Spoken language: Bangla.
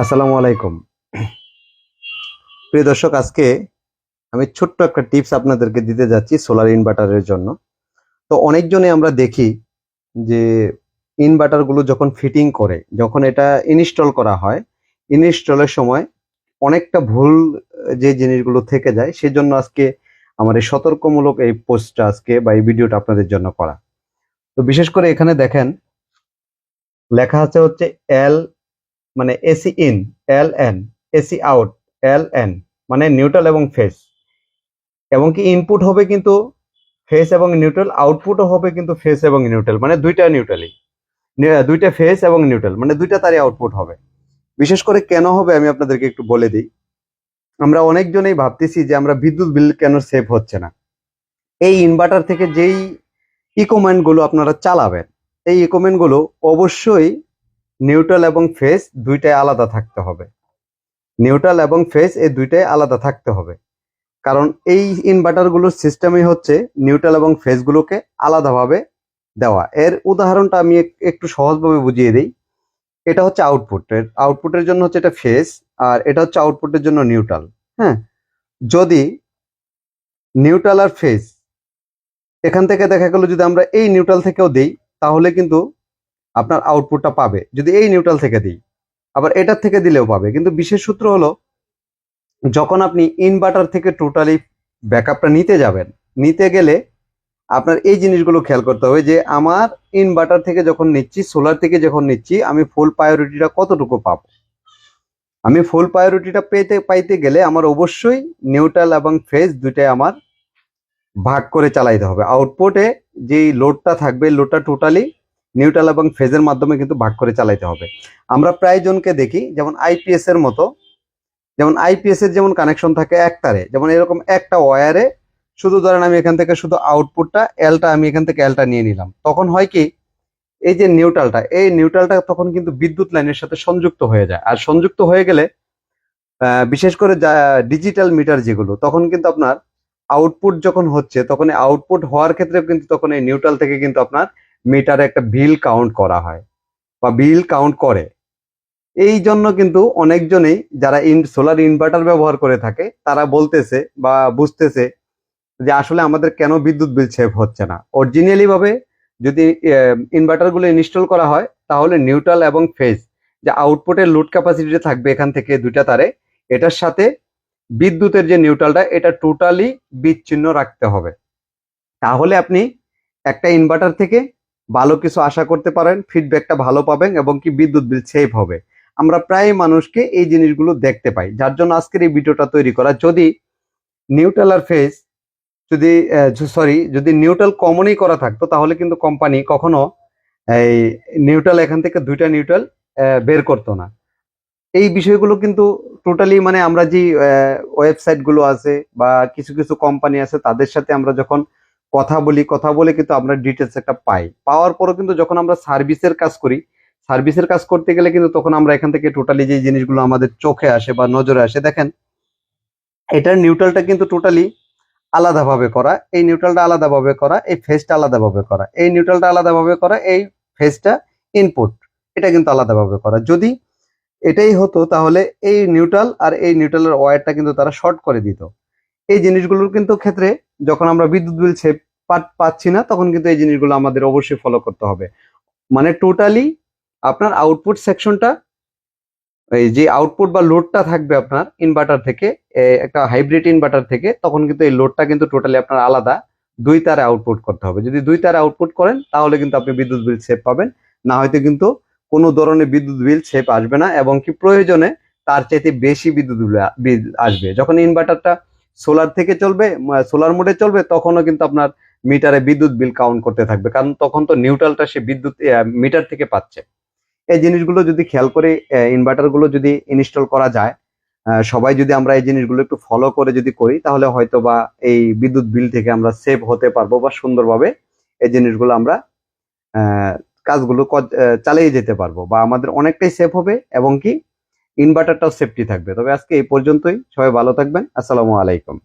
আসসালামু আলাইকুম। প্রিয় দর্শক, আজকে আমি ছোট্ট একটা টিপস আপনাদেরকে দিতে যাচ্ছি সোলার ইনভার্টারের জন্য। তো অনেকজনে আমরা দেখি যে ইনভার্টারগুলো যখন ফিটিং করে, যখন এটা ইনস্টল করা হয়, ইনস্টলের সময় অনেকটা ভুল যে জিনিসগুলো থেকে যায়, সেজন্য আজকে আমার এই সতর্কমূলক এই পোস্টটা আজকে বা এই ভিডিওটা আপনাদের জন্য করা। তো বিশেষ করে এখানে দেখেন, লেখা আছে হচ্ছে এল মানে AC in L N AC out L N মানে নিউট্রাল এবং ফেস এবং কি ইনপুট হবে কিন্তু ফেস এবং নিউট্রাল আউটপুটও হবে কিন্তু ফেস এবং নিউট্রাল মানে দুইটা নিউট্রালই দুইটা ফেস এবং নিউট্রাল মানে দুইটা তারই আউটপুট হবে। বিশেষ করে কেন হবে আমি আপনাদেরকে একটু বলে দিই। আমরা অনেকজনেই ভাবতেছি যে আমরা বিদ্যুৎ বিল কেন সেভ হচ্ছে না। এই ইনভার্টার থেকে যেই ইকোমেন্টগুলো আপনারা চালাবেন, এই ইকোমেন্টগুলো অবশ্যই নিউট্রাল এবং ফেস দুইটাই আলাদা থাকতে হবে। নিউট্রাল এবং ফেস এই দুইটাই আলাদা থাকতে হবে। কারণ এই ইনভার্টারগুলোর সিস্টেমই হচ্ছে নিউট্রাল এবং ফেসগুলোকে আলাদাভাবে দেওয়া। এর উদাহরণটা আমি এক- একটু সহজভাবে বুঝিয়ে দিই। এটা হচ্ছে আউটপুট আউটপুটের জন্য হচ্ছে এটা ফেস আর এটা হচ্ছে আউটপুটের জন্য নিউট্রাল হ্যাঁ? যদি নিউট্রাল আর ফেস এখান থেকে দেখা গেল যদি আমরা এই নিউট্রাল থেকেও দিই, তাহলে কিন্তু আপনার আউটপুটটা পাবে। যদি এই নিউট্রাল থেকে দিই, আবার এটার থেকে দিলেও পাবে। কিন্তু বিশেষ সূত্র হলো, যখন আপনি ইনভার্টার থেকে টোটালি ব্যাকআপটা নিতে যাবেন, নিতে গেলে আপনার এই জিনিসগুলো খেয়াল করতে হবে যে, আমার ইনভার্টার থেকে যখন নিচ্ছি সোলার থেকে যখন নিচ্ছি, আমি ফুল প্রায়োরিটিটা কতটুকু পাবো? আমি ফুল প্রায়োরিটিটা পেতে, পাইতে গেলে আমার অবশ্যই নিউট্রাল এবং ফেজ দুইটাই আমার ভাগ করে চালাইতে হবে। আউটপুটে যেই লোডটা থাকবে লোডটা টোটালি নিউট্রাল এবং ফেজের মাধ্যমে কিন্তু ভাগ করে চালাইতে হবে। আমরা প্রায় জনকে দেখি, যেমন আইপিএস এর মতো, যেমন আইপিএস এর যেমন কানেকশন থাকে এক তারে, যেমন এরকম একটা ওয়্যারে শুধু ধরেন আমি এখান থেকে শুধু আউটপুটটা এলটা আমি এখান থেকে এলটা নিয়ে নিলাম। তখন হয় কি, এই যে নিউট্রালটা এই নিউট্রালটা তখন কিন্তু বিদ্যুৎ লাইনের সাথে সংযুক্ত হয়ে যায়। আর সংযুক্ত হয়ে গেলে বিশেষ করে ডিজিটাল মিটার যেগুলো, তখন কিন্তু আপনার আউটপুট যখন হচ্ছে, তখন আউটপুট হওয়ার ক্ষেত্রে কিন্তু তখন এই নিউট্রাল থেকে কিন্তু আপনার মিটারে একটা বিল কাউন্ট করা হয়। বা বিল কাউন্ট করে। এই জন্য কিন্তু অনেকজনেই যারা ইন সোলার ইনভার্টার ব্যবহার করে থাকে, তারা বলতেছে বা বুঝতেছে যে আসলে আমাদের কেন বিদ্যুৎ বিল সেভ হচ্ছে না। অরিজিনালি ভাবে যদি ইনভার্টারগুলো ইনস্টল করা হয়, তাহলে নিউট্রাল এবং ফেজ যে আউটপুটের লোড ক্যাপাসিটিটা থাকবে এখান থেকে দুইটা তারে, এটার সাথে বিদ্যুতের যে নিউট্রালটা এটা টোটালি বিচ্ছিন্ন রাখতে হবে। তাহলে আপনি একটা ইনভার্টার থেকে ভালো কিছু আশা করতে পারেন ফিডব্যাকটা ভালো পাবেন এবং কি বিদ্যুৎ বিল সেভ হবে। আমরা প্রায় মানুষকে এই জিনিসগুলো দেখতে পাই, যার জন্য আজকের এই ভিডিওটা তৈরি করা। যদি নিউট্রাল আর ফেজ যদি সরি যদি নিউট্রাল কমনই করা থাকতো, তাহলে কিন্তু কোম্পানি কখনো এই নিউট্রাল এখান থেকে দুইটা নিউট্রাল বের করতো না। এই বিষয়গুলো কিন্তু টোটালি মানে আমরা যে ওয়েবসাইটগুলো আছে বা কিছু কিছু কোম্পানি আছে, তাদের সাথে আমরা যখন কথা বলি, কথা বলে কিন্তু আমরা ডিটেলস একটা পাই। পাওয়ার পরও কিন্তু যখন আমরা সার্ভিসের কাজ করি সার্ভিসের কাজ করতে গেলে কিন্তু তখন আমরা এখান থেকে টোটালি যে জিনিসগুলো আমাদের চোখে আসে বা নজরে আসে, দেখেন, এটার নিউট্রালটা কিন্তু টোটালি আলাদাভাবে করা, এই নিউট্রালটা আলাদাভাবে করা, এই ফেসটা আলাদাভাবে করা, এই নিউট্রালটা আলাদাভাবে করা, এই ফেসটা ইনপুট এটা কিন্তু আলাদাভাবে করা। যদি এটাই হতো তাহলে এই নিউট্রাল আর এই নিউট্রালের ওয়্যারটা কিন্তু তারা শর্ট করে দিত। এই জিনিসগুলোর কিন্তু ক্ষেত্রে যখন আমরা বিদ্যুৎ বিল সেভ পাচ্ছি না, তখন কিন্তু এই জিনিসগুলো আমাদের অবশ্যই ফলো করতে হবে। মানে টোটালি আপনার আউটপুট সেকশনটা এই যে আউটপুট বা লোডটা থাকবে আপনার ইনভার্টার থেকে একটা হাইব্রিড ইনভার্টার থেকে, তখন কিন্তু এই লোডটা কিন্তু টোটালি আপনার আলাদা। দুই তারে আউটপুট করতে হবে। যদি দুই তারে আউটপুট করেন, তাহলে কিন্তু আপনি বিদ্যুৎ বিল সেভ পাবেন। না হয়তো কিন্তু কোনো ধরনের বিদ্যুৎ বিল সেভ আসবে না, এবং কি প্রয়োজনে তার চাইতে বেশি বিদ্যুৎ বিল- আসবে। যখন ইনভার্টারটা সোলার থেকে চলবে সোলার মোডে চলবে, তখনও কিন্তু আপনার মিটারে বিদ্যুৎ বিল কাউন্ট করতে থাকবে। কারণ তখন তো নিউট্রালটা সে বিদ্যুৎ মিটার থেকে পাচ্ছে। এই জিনিসগুলো যদি খেয়াল করে ইনভার্টারগুলো যদি ইনস্টল করা যায় সবাই যদি আমরা এই জিনিসগুলো একটু ফলো করে যদি করি, তাহলে হয়তো বা এই বিদ্যুৎ বিল থেকে আমরা সেভ হতে পারব বা সুন্দরভাবে এই জিনিসগুলো আমরা কাজগুলো চালিয়ে যেতে পারব। বা আমাদের অনেকটাই সেভ হবে, এবং কি ইনভার্টারটাও সেফটি থাকবে। তবে আজকে এই পর্যন্তই। সবাই ভালো থাকবেন। আসসালামু আলাইকুম।